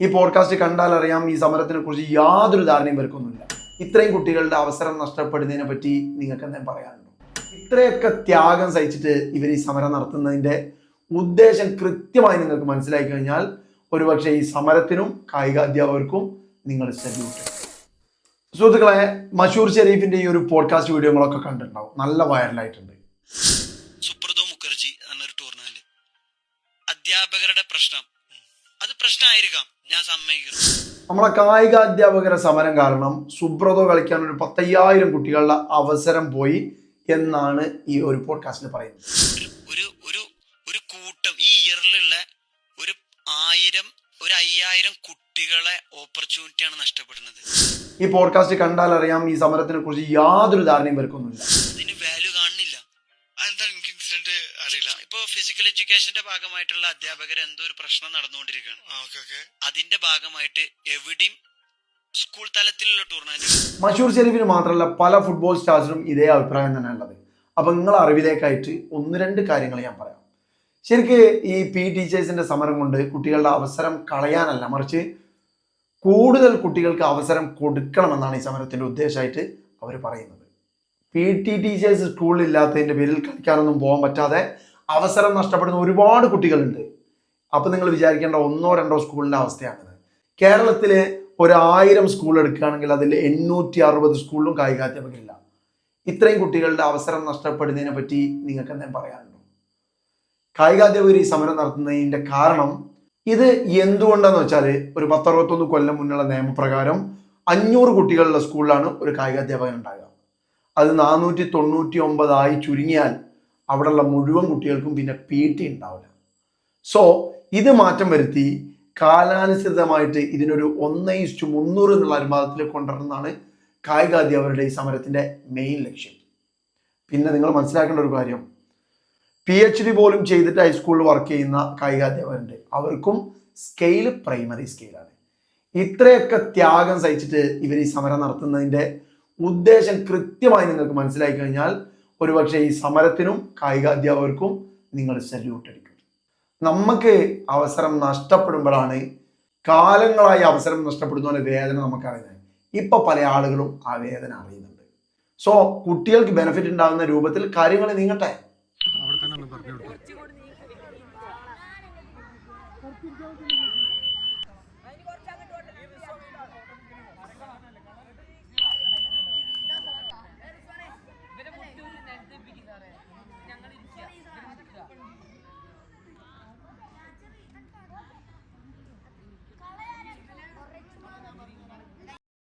ഈ പോഡ്കാസ്റ്റ് കണ്ടാൽ അറിയാം ഈ സമരത്തിനെ കുറിച്ച് യാതൊരു ധാരണയും ഇവർക്കൊന്നുമില്ല. ഇത്രയും കുട്ടികളുടെ അവസരം നഷ്ടപ്പെടുന്നതിനെ പറ്റി നിങ്ങൾക്ക് എന്തെങ്കിലും പറയാനുണ്ടോ? ഇത്രയൊക്കെ ത്യാഗം സഹിച്ചിട്ട് ഇവർ ഈ സമരം നടത്തുന്നതിന്റെ ഉദ്ദേശം കൃത്യമായി നിങ്ങൾക്ക് മനസ്സിലാക്കി കഴിഞ്ഞാൽ ഒരുപക്ഷെ ഈ സമരത്തിനും കായിക അധ്യാപകർക്കും നിങ്ങൾ സല്യൂട്ട് സുഹൃത്തുക്കളെ മഷൂർ ഷെരീഫിന്റെ ഈ ഒരു പോഡ്കാസ്റ്റ് വീഡിയോകളൊക്കെ കണ്ടിട്ടുണ്ടാവും. നല്ല വൈറലായിട്ടുണ്ട്. സുപ്രതോ മുഖർജി എന്നൊരു അധ്യാപകരുടെ പ്രശ്നം. അത് പ്രശ്നമായിരിക്കാം ഞാൻ സമ്മതിക്കുന്നു നമ്മളെ കായിക അധ്യാപകരെ സമരം കാരണം സുബ്രതോ കളിക്കാൻ ഒരു പത്തയ്യായിരം കുട്ടികളുടെ അവസരം പോയി എന്നാണ് ഈ ഒരു പോഡ്കാസ്റ്റിൽ പറയുന്നത്. ഒരു ഒരു ഒരു കൂട്ടം ഈ ഇയറിലുള്ള ഒരു ആയിരം ഒരു അയ്യായിരം കുട്ടികളെ ഓപ്പർച്യൂണിറ്റിയാണ് നഷ്ടപ്പെടുന്നത്. ഈ പോഡ്കാസ്റ്റ് കണ്ടാൽ അറിയാം ഈ സമരത്തിനെ കുറിച്ച് യാതൊരു ധാരണയും ഇവർക്കൊന്നുമില്ല. എഡ്യൂക്കേഷന്റെ ഭാഗമായിട്ടുള്ള അധ്യാപകർ എന്തോ ഒരു പ്രശ്നം നടന്നുകൊണ്ടിരിക്കുകയാണ്. ആ ഓക്കെ ഓക്കെ. അതിന്റെ ഭാഗമായിട്ട് എവിടെയും സ്കൂൾ തലത്തിലുള്ള ടൂർണമെന്റ് മഷൂർ ഷെരീഫിന് മാത്രമല്ല പല ഫുട്ബോൾ സ്റ്റാർസിനും ഇതേ അഭിപ്രായം തന്നെ ഉള്ളത്. അപ്പൊ നിങ്ങൾ അറിവിലേക്കായിട്ട് ഒന്ന് രണ്ട് കാര്യങ്ങൾ ഞാൻ പറയാം. ശരിക്ക് ഈ പി ടീച്ചേഴ്സിന്റെ സമരം കൊണ്ട് കുട്ടികളുടെ അവസരം കളയാനല്ല മറിച്ച് കൂടുതൽ കുട്ടികൾക്ക് അവസരം കൊടുക്കണമെന്നാണ് ഈ സമരത്തിന്റെ ഉദ്ദേശമായിട്ട് അവർ പറയുന്നത്. പി ടി ടീച്ചേഴ്സ് സ്കൂളിൽ ഇല്ലാത്തതിന്റെ പേരിൽ കളിക്കാനൊന്നും പോകാൻ പറ്റാതെ അവസരം നഷ്ടപ്പെടുന്ന ഒരുപാട് കുട്ടികളുണ്ട്. അപ്പൊ നിങ്ങൾ വിചാരിക്കേണ്ട ഒന്നോ രണ്ടോ സ്കൂളിന്റെ അവസ്ഥയാണിത്. കേരളത്തിലെ ഒരായിരം സ്കൂൾ എടുക്കുകയാണെങ്കിൽ അതിൽ എണ്ണൂറ്റി അറുപത് സ്കൂളിലും കായികാധ്യാപകരില്ല. ഇത്രയും കുട്ടികളുടെ അവസരം നഷ്ടപ്പെടുന്നതിനെ പറ്റി നിങ്ങൾക്ക് എന്തെങ്കിലും പറയാനുണ്ടോ? കായികാധ്യാപകർ ഈ സമരം നടത്തുന്നതിന്റെ കാരണം ഇത് എന്തുകൊണ്ടാന്ന് വെച്ചാൽ ഒരു പത്തറുപത്തൊന്ന് കൊല്ലം മുന്നുള്ള നിയമപ്രകാരം അഞ്ഞൂറ് കുട്ടികളുടെ സ്കൂളിലാണ് ഒരു കായികാധ്യാപകൻ ഉണ്ടാകുക അത് നാനൂറ്റി തൊണ്ണൂറ്റി ഒമ്പതായി ചുരുങ്ങിയാൽ അവിടെയുള്ള മുഴുവൻ കുട്ടികൾക്കും പിന്നെ പി ടി ഉണ്ടാവില്ല. സോ ഇത് മാറ്റം വരുത്തി കാലാനുസൃതമായിട്ട് ഇതിനൊരു ഒന്ന് ഇസ്റ്റു മുന്നൂറ് എന്നുള്ള അനുപാതത്തിൽ കൊണ്ടുവരുന്നതാണ് കായികാധ്യാപകരുടെ ഈ സമരത്തിന്റെ മെയിൻ ലക്ഷ്യം. പിന്നെ നിങ്ങൾ മനസ്സിലാക്കേണ്ട ഒരു കാര്യം. പി എച്ച് ഡി പോലും ചെയ്തിട്ട് ഹൈസ്കൂളിൽ വർക്ക് ചെയ്യുന്ന കായികാധ്യാപകരുണ്ട്. അവർക്കും സ്കെയിൽ പ്രൈമറി സ്കെയിലാണ് ഇത്രയൊക്കെ ത്യാഗം സഹിച്ചിട്ട് ഇവർ ഈ സമരം നടത്തുന്നതിന്റെ ഉദ്ദേശം കൃത്യമായി നിങ്ങൾക്ക് മനസ്സിലാക്കി കഴിഞ്ഞാൽ ഒരുപക്ഷെ ഈ സമരത്തിനും കായികാധ്യാപകർക്കും നിങ്ങൾ സല്യൂട്ട് അടിക്കും. നമുക്ക് അവസരം നഷ്ടപ്പെടുമ്പോഴാണ് കാലങ്ങളായി അവസരം നഷ്ടപ്പെടുന്നതിന്റെ വേദന നമുക്കറിയുന്നത്. ഇപ്പൊ പല ആളുകളും ആ വേദന അറിയുന്നുണ്ട്. സോ കുട്ടികൾക്ക് ബെനിഫിറ്റ് ഉണ്ടാകുന്ന രൂപത്തിൽ കാര്യങ്ങൾ നീങ്ങട്ടെ? അവിടെ തന്നെ പറഞ്ഞു കൊടുത്തു?